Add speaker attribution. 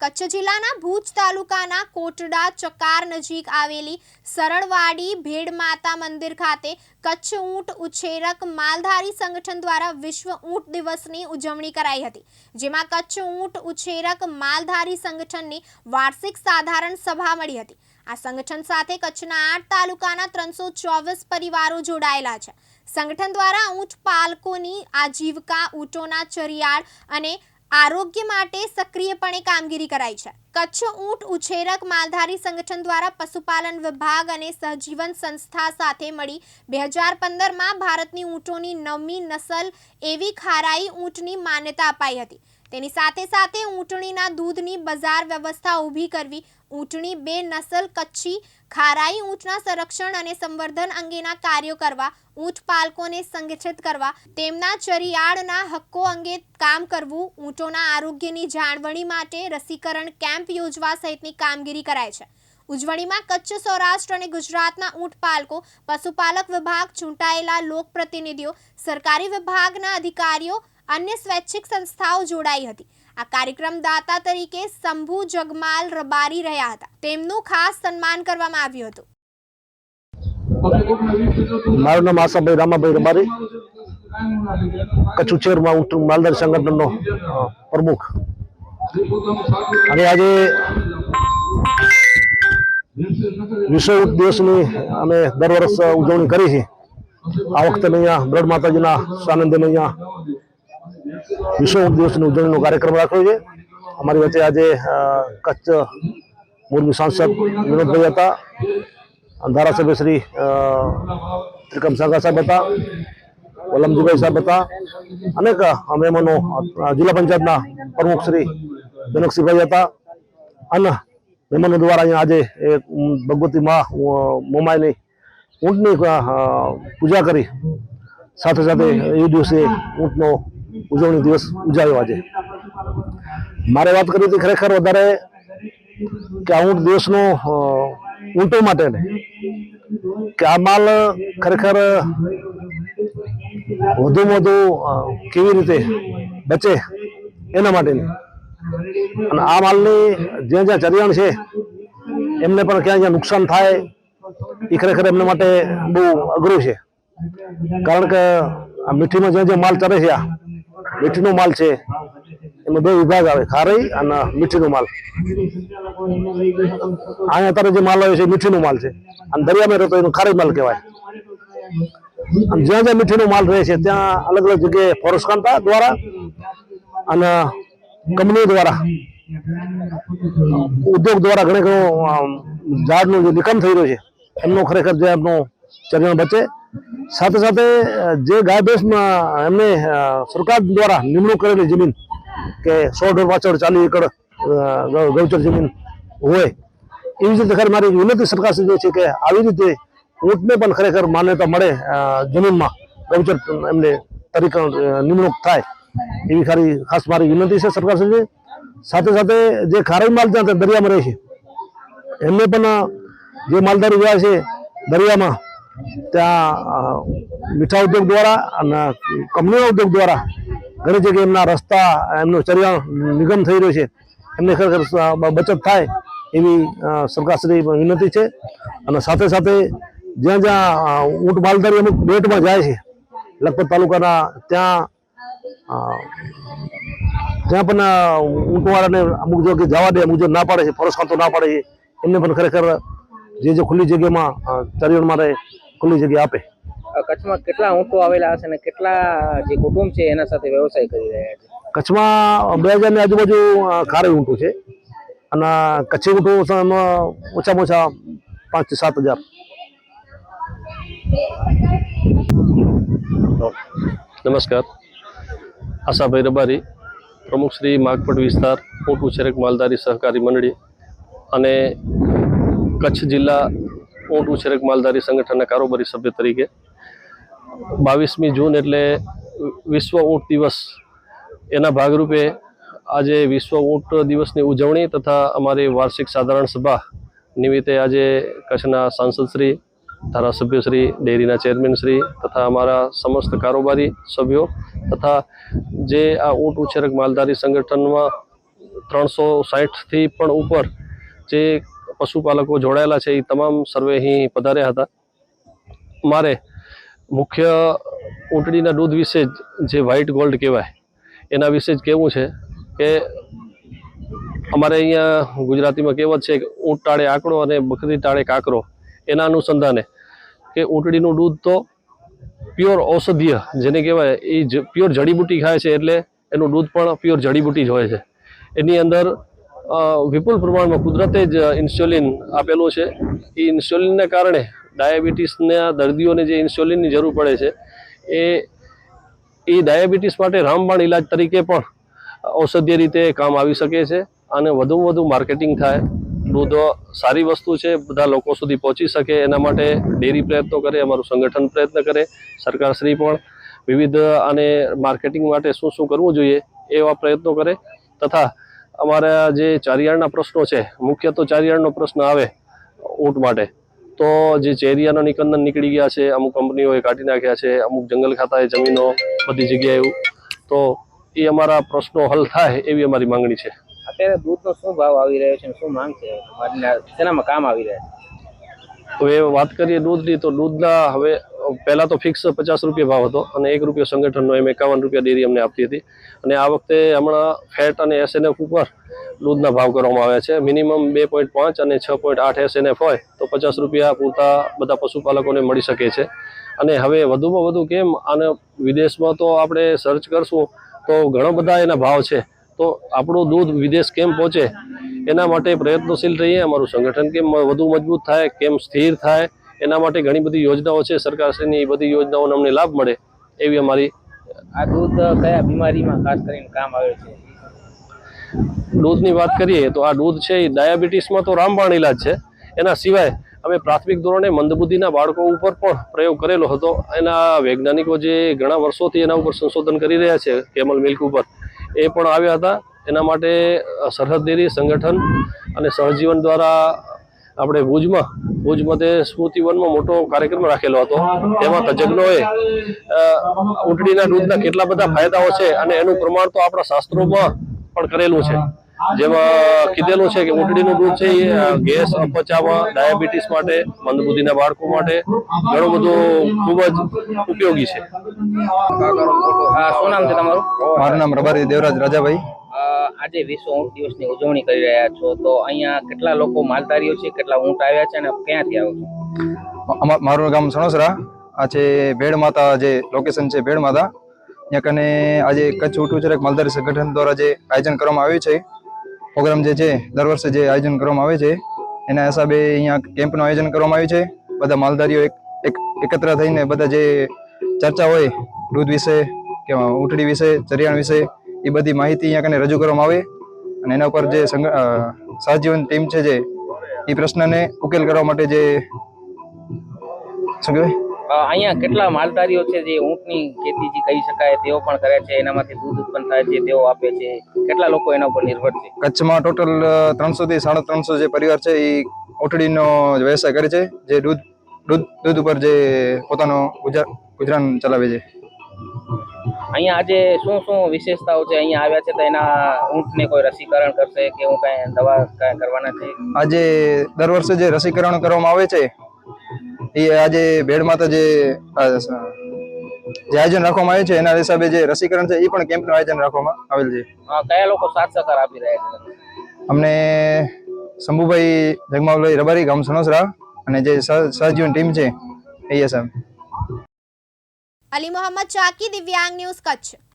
Speaker 1: કચ્છ જિલ્લાના ભુજ તાલુકાના કોટડા ચકાર નજીક આવેલી સરળવાડી ભેડ માતા મંદિર ખાતે કચ્છ ઊંટ ઉછેરક માલધારી સંગઠન દ્વારા વિશ્વ ઊંટ દિવસની ઉજવણી કરાઈ હતી, જેમાં કચ્છ ઊંટ ઉછેરક માલધારી સંગઠનની વાર્ષિક સાધારણ સભા મળી હતી. આ સંગઠન સાથે કચ્છના આઠ તાલુકાના ત્રણસો ચોવીસ પરિવારો જોડાયેલા છે. સંગઠન દ્વારા ઊંટ પાલકોની આજીવિકા, ઊંટોના ચરિયાળ અને આરોગ્ય માટે સક્રિયપણે કામગીરી કરાઈ છે. કચ્છ ઊંટ ઉછેરક માલધારી સંગઠન દ્વારા પશુપાલન વિભાગ અને સહજીવન સંસ્થા સાથે મળી બે હજાર પંદરમાં ભારતની ઊંટોની નવમી નસલ એવી ખારાઈ ઊંટની માન્યતા અપાઈ હતી. તેની સાથે સાથે ઊંટણીના દૂધની બજાર વ્યવસ્થા ઊભી કરવી ઊંટણી બે નસલ કચ્છી ખારાઈ ઊંટના સંરક્ષણ અને સંવર્ધન અંગેના કાર્યો કરવા ઊંટ પાલકોને સંગઠિત કરવા, તેમના ચરિયાળના હક્કો અંગે કામ કરવું ઊંટોના આરોગ્યની જાળવણી માટે રસીકરણ કેમ્પ યોજવા સહિતની કામગીરી કરાય છે. ઉજવણીમાં કચ્છ, સૌરાષ્ટ્ર અને ગુજરાતના ઊંટ પાલકો, પશુપાલક વિભાગ, ચૂંટાયેલા લોકપ્રતિનિધિઓ સરકારી વિભાગના અધિકારીઓ, અન્ય સ્વૈચ્છિક સંસ્થાઓ જોડાઈ હતી. આ કાર્યક્રમ દાતા તરીકે શંભુ જગમાલ રબારી રહ્યા હતા. તેમનું ખાસ સન્માન કરવામાં આવ્યું હતું.
Speaker 2: મારું નામ આશાભાઈ રામાભાઈ રબારી. કચ્છ ઉછેરમાં ઊંટ માલદાર સંગઠનનો પ્રમુખ. અને આજે વિશ્વ દિવસની અમે દર વર્ષ ઉજવણી કરી છે. આ વખતે અહીંયા બ્રડ માતાજીના સાનંદે અહીંયા વિશ્વ ઊંટ દિવસની ઉજવણીનો કાર્યક્રમ રાખ્યો છે. અમારી વચ્ચે આજે કચ્છ મોરબી સાંસદ વિનોદભાઈ હતા ધારાસભ્ય શ્રી ત્રિકમ સાંગા સાહેબ હતા, વલમજીભાઈ સાહેબ હતા, અનેક મહેમાનો જિલ્લા પંચાયતના પ્રમુખ શ્રી જનકસિંહભાઈ હતા અને મહેમાનો દ્વારા અહીંયા આજે એક ભગવતી મા મોમાયની ઊંટની પૂજા કરી. સાથે સાથે એ દિવસે ઊંટનો ઉજવણી દિવસ ઉજાવ્યો આજે મારે વાત કરી હતી ખરેખર વધારે કે આ ઊંટ દિવસનો ઊંટો માટે કે આ માલ ખરેખર વધુમાં વધુ કેવી રીતે બચે એના માટેની અને આ માલની જ્યાં જ્યાં ચરિયાણ છે, એમને પણ ક્યાં જ્યાં નુકસાન થાય, એ ખરેખર એમના માટે બહુ અઘરું છે. કારણ કે આ મીઠીમાં જ્યાં જ્યાં માલ ચરે છે આ મીઠીનો માલ છે. એમાં બે વિભાગ આવે, ખારી અને મીઠીનો માલ. અહીંયા અત્યારે જે માલ આવે છે મીઠીનો માલ છે. અને દરિયામાં રહેતો એનો ખારી માલ કહેવાય. જ્યાં જ્યાં મીઠીનો માલ રહે છે, ત્યાં અલગ અલગ જગ્યાએ ફોરેસ્ટ દ્વારા અને કંપનીઓ દ્વારા, ઉદ્યોગ દ્વારા ઘણે ઘણો ઝાડનું જે નિકમ થઈ રહ્યો છે, એમનો ખરેખર જે એમનો ચરણ બચે. સાથે સાથે જે ગાય ભેંસમાં એમને સરકાર દ્વારા નિમણૂક કરેલી જમીન કે સો ઢોર પાછળ ચાલીસ એકર ગૌચર જમીન હોય, એવી જ રીતે ખરે મારી વિનંતી સરકાર સુધી છે કે આવી રીતે ઊંટને પણ ખરેખર માન્યતા મળે જમીનમાં ગૌચર એમને તરીકે નિમણૂક થાય, એવી ખાલી ખાસ મારી વિનંતી છે સરકાર સુધી સાથે સાથે જે ખારાઈ માલ ત્યાં દરિયામાં રહે છે, એમને પણ જે માલધારી ગયા છે દરિયામાં ત્યાં મીઠા ઉદ્યોગ દ્વારા અને કંપનીના ઉદ્યોગ દ્વારા ઘણી જગ્યાએ એમના રસ્તા, એમનો ચરિયાણ નિગમ થઈ રહ્યો છે. એમને ખરેખર બચત થાય એવી સરકારશ્રી વિનંતી છે. અને સાથે સાથે જ્યાં જ્યાં ઊંટ માલધારી અમુક બેટમાં જાય છે, લખપત તાલુકાના ત્યાં ત્યાં પણ ઊંટવાળાને અમુક જો જવા દે, અમુક જો ના પાડે છે ફરસ ખાતો ના પાડે છે. એમને પણ ખરેખર જે જે ખુલ્લી જગ્યામાં ચરિયાણ માટે ખુલ્લી જગ્યા આપે.
Speaker 3: કચ્છમાં કેટલા ઊંટો આવેલા હશે અને કેટલા જે કુટુંબ છે એના સાથે વ્યવસાય કરી રહ્યા છે?
Speaker 2: કચ્છમાં બે હજારની આજુબાજુ ખારે ઊંટું છે. અને કચ્છી ઊંટું એમાં ઓછામાં ઓછા પાંચથી સાત હજાર.
Speaker 4: નમસ્કાર. આશાભાઈ રબારી પ્રમુખ શ્રી માગપટ વિસ્તાર ઊંટ ઉછેરક માલધારી સહકારી મંડળી અને કચ્છ જિલ્લા ઊંટ ઉછેરક માલધારી સંગઠનના કારોબારી સભ્ય તરીકે. બાવીસમી જૂન એટલે વિશ્વ ઊંટ દિવસ. એના ભાગરૂપે આજે વિશ્વ ઊંટ દિવસની ઉજવણી તથા અમારી વાર્ષિક સાધારણ સભા નિમિત્તે આજે કચ્છના સાંસદશ્રી ધારાસભ્યશ્રી ડેરીના ચેરમેનશ્રી તથા અમારા સમસ્ત કારોબારી સભ્યો તથા જે આ ઊંટ ઉછેરક માલધારી સંગઠનમાં ત્રણસો સાઠથી પણ ઉપર જે પશુપાલકો જોડાયેલા છે, એ તમામ સર્વે અહીં પધાર્યા હતા. મારે મુખ્ય ઊંટડીના દૂધ વિશે જ વ્હાઇટ ગોલ્ડ કહેવાય, એના વિશે જ કહેવું છે કે અમારે અહીંયા ગુજરાતીમાં કહેવત છે કે ઊંટ ટાળે આંકડો અને બકરી ટાળે કાંકરો. એના અનુસંધાને કે ઊંટડીનું દૂધ તો પ્યોર ઔષધીય જેને કહેવાય, એ પ્યોર જડીબુટી ખાય છે એટલે એનું દૂધ પણ પ્યોર જડીબુટી જ હોય છે. એની અંદર વિપુલ પ્રમાણમાં કુદરતે જ ઇન્સ્યુલિન આપેલું છે. એ ઇન્સ્યુલિનને કારણે ડાયાબિટીસના દર્દીઓને જે ઇન્સ્યુલિનની જરૂર પડે છે, એ એ ડાયાબિટીસ માટે રામબાણ ઇલાજ તરીકે પણ ઔષધીય રીતે કામ આવી શકે છે અને વધુમાં વધુ માર્કેટિંગ થાય. દૂધ સારી વસ્તુ છે, બધા લોકો સુધી પહોંચી શકે, એના માટે ડેરી પ્રયત્નો કરે, અમારું સંગઠન પ્રયત્ન કરે, સરકારશ્રી પણ વિવિધ અને માર્કેટિંગ માટે શું શું કરવું જોઈએ એવા પ્રયત્નો કરે તથા અમારા જે ચારિયાળના પ્રશ્નો છે મુખ્ય તો ચારિયાળનો પ્રશ્ન આવે ઊંટ માટે. તો જે ચેરિયાના નિકંદન નીકળી ગયા છે અમુક કંપનીઓએ કાઢી નાખ્યા છે અમુક જંગલ ખાતાએ જમીનો બધી જગ્યાએ એવું તો એ અમારા પ્રશ્નો હલ થાય એવી અમારી માંગણી છે.
Speaker 3: અત્યારે દૂધનો શું ભાવ આવી રહ્યો છે શું માંગ છે? તેનામાં શેનામાં કામ આવી રહ્યા છે?
Speaker 4: હવે વાત કરીએ દૂધની તો દૂધના હવે પહેલાં તો ફિક્સ પચાસ રૂપિયા ભાવ હતો અને એક રૂપિયો સંગઠનનો એમ એકાવન રૂપિયા ડેરી અમને આપતી હતી. અને આ વખતે હમણાં ફેટ અને એસએનએફ ઉપર દૂધના ભાવ કરવામાં આવ્યા છે. મિનિમમ બે પોઈન્ટ પાંચ અને છ પોઈન્ટ આઠ એસએનએફ હોય તો પચાસ રૂપિયા પૂરતા બધા પશુપાલકોને મળી શકે છે. અને હવે વધુમાં વધુ કેમ આને વિદેશમાં તો આપણે સર્ચ કરશું તો ઘણા બધા એના ભાવ છે. તો આપણું દૂધ વિદેશ કેમ પહોંચે? એના માટે પ્રયત્નશીલ રહીએ, અમારું સંગઠન કેમ વધુ મજબૂત થાય, કેમ સ્થિર થાય? એના માટે ઘણી બધી યોજનાઓ છે સરકારશ્રીની એ બધી યોજનાઓનો અમને લાભ મળે એવી અમારી
Speaker 3: આ દૂધ કયા બીમારીમાં ખાસ કરીને કામ આવે છે?
Speaker 4: દૂધની વાત કરીએ તો આ દૂધ છે એ ડાયાબિટીસમાં તો રામબાણ ઇલાજ છે. એના સિવાય અમે પ્રાથમિક ધોરણે મંદબુદ્ધિના બાળકો ઉપર પણ પ્રયોગ કરેલો હતો. એના વૈજ્ઞાનિકો જે ઘણા વર્ષોથી એના ઉપર સંશોધન કરી રહ્યા છે કેમલ મિલ્ક ઉપર એ પણ આવ્યા હતા. એના માટે સરહદ ડેરી સંગઠન અને સહજીવન દ્વારા આપણે ભુજમાં ભુજ તે સ્મૃતિવનમાં મોટો કાર્યક્રમ રાખેલો હતો. તેમાં તજજ્ઞોએ અ, ઊંટડીના દૂધના કેટલા બધા ફાયદાઓ છે અને એનું પ્રમાણ તો આપણા શાસ્ત્રોમાં પણ કરેલું છે. જેમાં કીધેલું છે કે ઊંટડીનું દૂધ છે એ ગેસ અપચામાં ડાયાબિટીસ માટે મંદબુદ્ધિના બાળકો માટે ઘણું બધું ખૂબ જ ઉપયોગી છે.
Speaker 3: હા શું નામ છે તમારું?
Speaker 5: મારું નામ રબારી દેવરાજ રાજાભાઈ.
Speaker 3: આજે વિશ્વ ઊંટ દિવસની ઉજવણી કરી રહ્યા છો. તો અહીંયા કેટલા લોકો માલધારીઓ છે, કેટલા ઊંટ આવ્યા છે અને ક્યાંથી આવ્યો છો?
Speaker 5: મારું ગામ સણોસરા. આ છે ભેડ માતા જે લોકેશન છે ભેડ માતા ત્યાં કને આજે કચ્છ ઊંટ ચરક માલધારી સંગઠન દ્વારા જે આયોજન કરવામાં આવ્યું છે, પ્રોગ્રામ જે છે, દર વર્ષે જે આયોજન કરવામાં આવે છે, એના હિસાબે અહીંયા કેમ્પનું આયોજન કરવામાં આવ્યું છે. બધા માલધારીઓ એક, એકત્ર થઈને બધા જે ચર્ચા હોય, દૂધ વિશે કે ઊંટડી વિશે, ચરિયાણ વિશે એ બધી માહિતી અહીંયા કને રજૂ કરવામાં આવે અને એના ઉપર જે સહજીવન ટીમ છે જે એ પ્રશ્નને ઉકેલ કરવા માટે જે શું કહેવાય?
Speaker 3: અહીંયા કેટલા માલધારીઓ છે જે ઊંટની ખેતી જે કહી શકાય તેઓ પણ કરે છે એનામાંથી દૂધ ઉત્પન્ન થાય છે તેઓ આપે છે. કેટલા લોકો એના ઉપર નિર્ભર છે?
Speaker 5: કચ્છમાં ટોટલ ત્રણસો થી સાડા ત્રણસો જે પરિવાર છે એ ઓટડીનો વ્યવસાય કરે છે જે દૂધ દૂધ દૂધ ઉપર જે પોતાનો ગુજરાન ચલાવે છે.
Speaker 3: અહીંયા આજે શું શું વિશેષતાઓ છે? અહીંયા આવ્યા છે તો એના ઊંટને કોઈ રસીકરણ કરશે કે હું કાંઈ દવા કાંઈ કરવાના છે?
Speaker 5: આજે દર વર્ષે જે રસીકરણ કરવામાં આવે છે એ આજે ભેળમાં તો જે જે આયોજન રાખવામાં આવે છે એના હિસાબે જે રસીકરણ છે એ પણ કેમ્પનું આયોજન રાખવામાં આવેલ છે.
Speaker 3: કયા લોકો સાથ સહકાર આપી રહ્યા છે?
Speaker 5: અમને શંભુભાઈ જગમાવલભાઈ રબારી ગામ સણોસરા અને જે સહ- સહજીવન ટીમ છે એ એસએમ
Speaker 1: અલી મોહમ્મદ ચાકી દિવ્યાંગ ન્યૂઝ કચ્છ